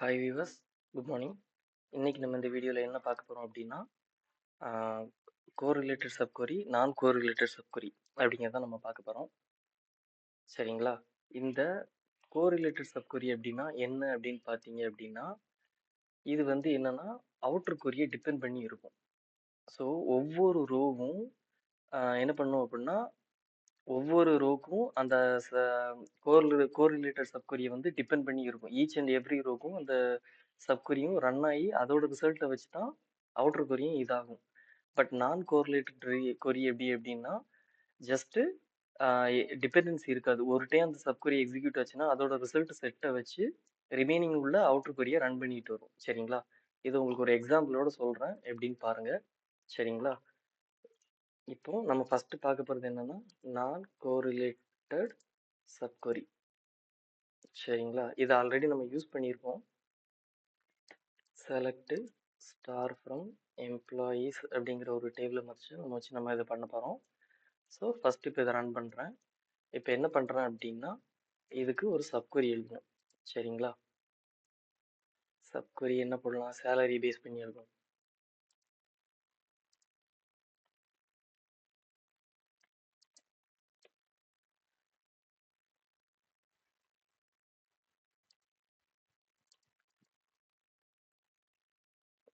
Hi viewers good morning இன்றைக்கி நம்ம இந்த வீடியோவில் என்ன பார்க்க போகிறோம் அப்படின்னா கோரிலேட்டட் சப்கொரி நான் கோரிலேட்டட் சப்கொரி அப்படிங்கிறத நம்ம பார்க்க போகிறோம் சரிங்களா? இந்த கோரிலேட்டட் சப்கொரி அப்படின்னா என்ன அப்படின்னு பார்த்தீங்க அப்படின்னா இது வந்து என்னென்னா அவுட்டர் கொரியை டிபெண்ட் பண்ணி இருக்கும். ஸோ ஒவ்வொரு ரோவும் என்ன பண்ணும் அப்படின்னா ஒவ்வொரு ரோக்கும் அந்த கோரிலேட்டட் சப்கொரியை வந்து டிபெண்ட் பண்ணி இருக்கும். ஈச் அண்ட் எவ்ரி ரோக்கும் அந்த சப்கொரியும் ரன் ஆகி அதோட ரிசல்ட்டை வச்சு தான் அவுட்டர் கொரியும் இதாகும். பட் நான் கோரிலேட்டட் கொரி எப்படி எப்படின்னா ஜஸ்ட்டு டிபெண்டன்சி இருக்காது. ஒரு டைம் அந்த சப்கொரி எக்ஸிக்யூட் ஆச்சுன்னா அதோட ரிசல்ட் செட்டை வச்சு ரிமைனிங் உள்ள அவுட்ரு கொரியை ரன் பண்ணிட்டு வரும். சரிங்களா? இது உங்களுக்கு ஒரு எக்ஸாம்பிளோட சொல்கிறேன் எப்படின்னு பாருங்கள் சரிங்களா? இப்போ நம்ம ஃபஸ்ட்டு பார்க்க போகிறது என்னன்னா நான் கோரிலேட்டட் சப்கொரி சரிங்களா? இது ஆல்ரெடி நம்ம யூஸ் பண்ணியிருக்கோம். செலக்டு ஸ்டார் ஃப்ரம் எம்ப்ளாயீஸ் அப்படிங்கிற ஒரு டேபிளை மதிச்சு நம்ம வச்சு நம்ம இதை பண்ண போகிறோம் ஸோ ஃபஸ்ட்டு இப்போ இதை ரன் பண்ணுறேன் இப்போ என்ன பண்ணுறேன் அப்படின்னா இதுக்கு ஒரு சப்கொரி எழுதணும் சரிங்களா? சப்கொரி என்ன பண்ணலாம் சேலரி பேஸ் பண்ணி எழுதணும்.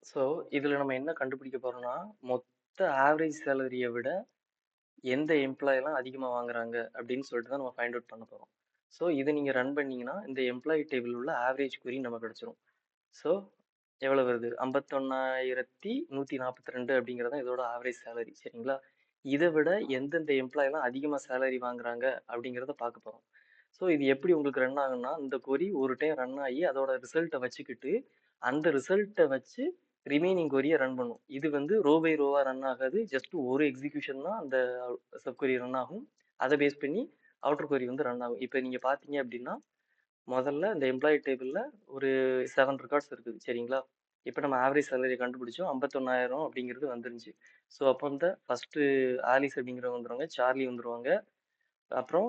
ஸோ இதில் நம்ம என்ன கண்டுபிடிக்க போகிறோம்னா மொத்த ஆவரேஜ் சேலரியை விட எந்த எம்ப்ளாயெல்லாம் அதிகமாக வாங்குறாங்க அப்படின்னு சொல்லிட்டு தான் நம்ம ஃபைண்ட் அவுட் பண்ண போகிறோம் ஸோ இதை நீங்கள் ரன் பண்ணிங்கன்னா இந்த எம்ப்ளாயி டேபிள் உள்ள ஆவரேஜ் குறி நம்ம கிடச்சிரும். ஸோ எவ்வளோ வருது? ஐம்பத்தொன்னாயிரத்தி நூற்றி நாற்பத்தி ரெண்டு அப்படிங்கிறது இதோட ஆவரேஜ் சேலரி சரிங்களா? இதை விட எந்தெந்த எம்ப்ளாயெல்லாம் அதிகமாக சேலரி வாங்குறாங்க அப்படிங்கிறத பார்க்க போகிறோம் ஸோ இது எப்படி உங்களுக்கு ரன் ஆகும்னா இந்த கொரி ஒரு டைம் ரன் ஆகி அதோட ரிசல்ட்டை வச்சுக்கிட்டு அந்த ரிசல்ட்டை வச்சு ரிமைனிங் கொரியை ரன் பண்ணும். இது வந்து ரோ பை ரோவாக ரன் ஆகாது. ஜஸ்ட் ஒரு எக்ஸிக்யூஷன் தான் அந்த சப் கொரி ரன் ஆகும். அதை பேஸ் பண்ணி அவுட்டர் கொரி வந்து ரன் ஆகும். இப்போ நீங்கள் பார்த்தீங்க அப்படின்னா முதல்ல இந்த எம்ப்ளாயி டேபிளில் ஒரு செவன் ரெக்கார்ட்ஸ் இருக்குது. சரிங்களா? இப்போ நம்ம ஆவரேஜ் சேலரி கண்டுபிடிச்சோம். ஐம்பத்தொன்னாயிரம் அப்படிங்கிறது வந்துருந்துச்சு ஸோ அப்போ இந்த ஃபஸ்ட்டு ஆலிஸ் அப்படிங்கிறவங்க வந்துருவாங்க. சார்லி வந்துருவாங்க. அப்புறம்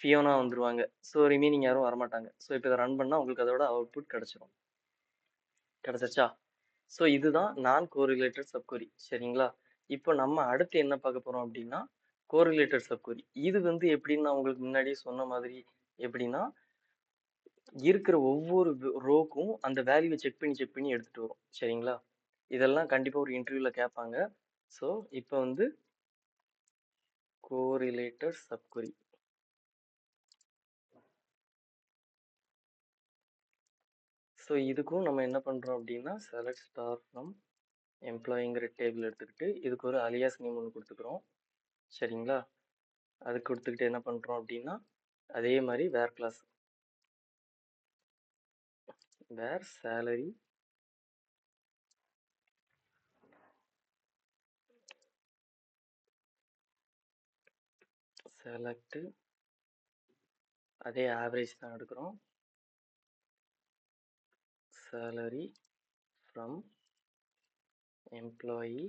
ஃபியோனா வந்துருவாங்க. ஸோ ரிமைனிங் யாரும் வரமாட்டாங்க. ஸோ இப்போ இதை ரன் பண்ணால் உங்களுக்கு அதோட அவுட்புட் கிடச்சிரும். கிடச்சிருச்சா? ஸோ இதுதான் நான் கோரிலேட்டட் சப்கொரி சரிங்களா? இப்போ நம்ம அடுத்து என்ன பார்க்க போகிறோம் அப்படின்னா கோரிலேட்டட் சப்கொரி இது வந்து எப்படின்னு நான் உங்களுக்கு முன்னாடியே சொன்ன மாதிரி எப்படின்னா இருக்கிற ஒவ்வொரு ரோக்கும் அந்த வேல்யூவை செக் பண்ணி செக் பண்ணி எடுத்துகிட்டு வரும். சரிங்களா? இதெல்லாம் கண்டிப்பாக ஒரு இன்டர்வியூவில் கேட்பாங்க. ஸோ இப்போ வந்து கோரிலேட்டட் சப்கொரி ஸோ இதுக்கும் நம்ம என்ன பண்ணுறோம் அப்படின்னா செலக்ட் ஸ்டார் ஃப்ரம் எம்ப்ளாயிங்கிற டேபிள் எடுத்துக்கிட்டு இதுக்கு ஒரு அலியாஸ் நேம் ஒன்று கொடுத்துக்கிறோம். சரிங்களா? அது கொடுத்துக்கிட்டு என்ன பண்ணுறோம் அப்படின்னா அதே மாதிரி where class where salary select அதே ஆவரேஜ் தான் எடுக்கிறோம். சேலரி ஃப்ரம் எம்ப்ளாயி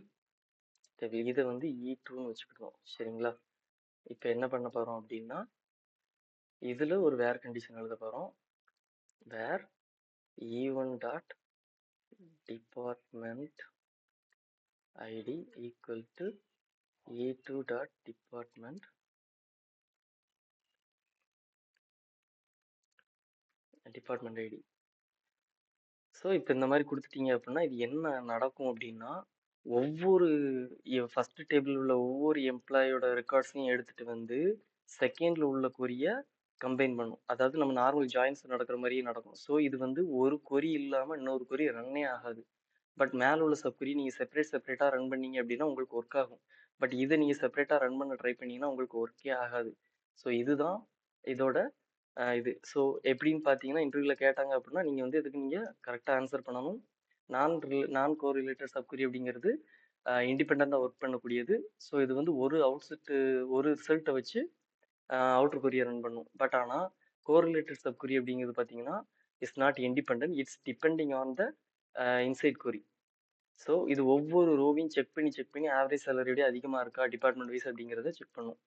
தேவை இதை வந்து e இ டூன்னு வச்சுக்கிடுவோம் சரிங்களா? இப்போ என்ன பண்ண போகிறோம் அப்படின்னா இதில் ஒரு வேர் கண்டிஷன் எழுத போகிறோம் where E one dot department ID equal to E two dot department department ID so இப்போ இந்த மாதிரி கொடுத்துட்டீங்க அப்படின்னா இது என்ன நடக்கும் அப்படின்னா ஒவ்வொரு ஃபர்ஸ்ட் டேபிள் உள்ள ஒவ்வொரு எம்ப்ளாயோட ரெக்கார்ட்ஸையும் எடுத்துகிட்டு வந்து செகண்டில் உள்ள கொரியை கம்பைன் பண்ணும். அதாவது நம்ம நார்மல் ஜாயின்ஸ் நடக்கிற மாதிரியே நடக்கும். ஸோ இது வந்து ஒரு கொரி இல்லாமல் இன்னொரு கொரி ரன்னே ஆகாது. பட் மேலே உள்ள சப்கொரி நீங்கள் செப்பரேட் செப்பரேட்டாக ரன் பண்ணீங்க அப்படின்னா உங்களுக்கு ஒர்க் ஆகும். பட் இதை நீங்கள் செப்பரேட்டாக ரன் பண்ண ட்ரை பண்ணீங்கன்னா உங்களுக்கு ஒர்க்கே ஆகாது. ஸோ இதுதான் இதோட இது. ஸோ எப்படின்னு பார்த்தீங்கன்னா இன்டர்வியூவில் கேட்டாங்க அப்படின்னா நீங்கள் வந்து இதுக்கு நீங்கள் கரெக்டாக ஆன்சர் பண்ணணும்? நான் நான் கோரிலேட்டட் சப்கொரி அப்படிங்கிறது இண்டிபெண்ட்டாக ஒர்க் பண்ணக்கூடியது. ஸோ இது வந்து ஒரு அவுட்செட்டு ஒரு ரிசல்ட்டை வச்சு அவுட்டர் கொரியை ரன் பண்ணும். பட் ஆனால் கோரிலேட்டட் சப்கொரி அப்படிங்கிறது பார்த்தீங்கன்னா it's not independent it's depending on the inside query so இது ஒவ்வொரு ரோவையும் செக் பண்ணி செக் பண்ணி ஆவரேஜ் சேலரியோட அதிகமாக இருக்கா டிபார்ட்மெண்ட் வைஸ் அப்படிங்கிறத செக் பண்ணும்.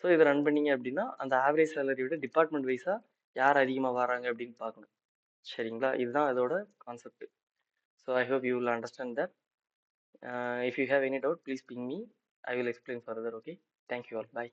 ஸோ இதை ரன் பண்ணீங்க அப்படின்னா அந்த ஆவரேஜ் சேலரி விட டிபார்ட்மெண்ட் வைஸாக யார் அதிகமாக வராங்க அப்படின்னு பார்க்கணும். சரிங்களா? இதுதான் அதோட concept so I hope you will understand that if you have any doubt please ping me I will explain further okay thank you all bye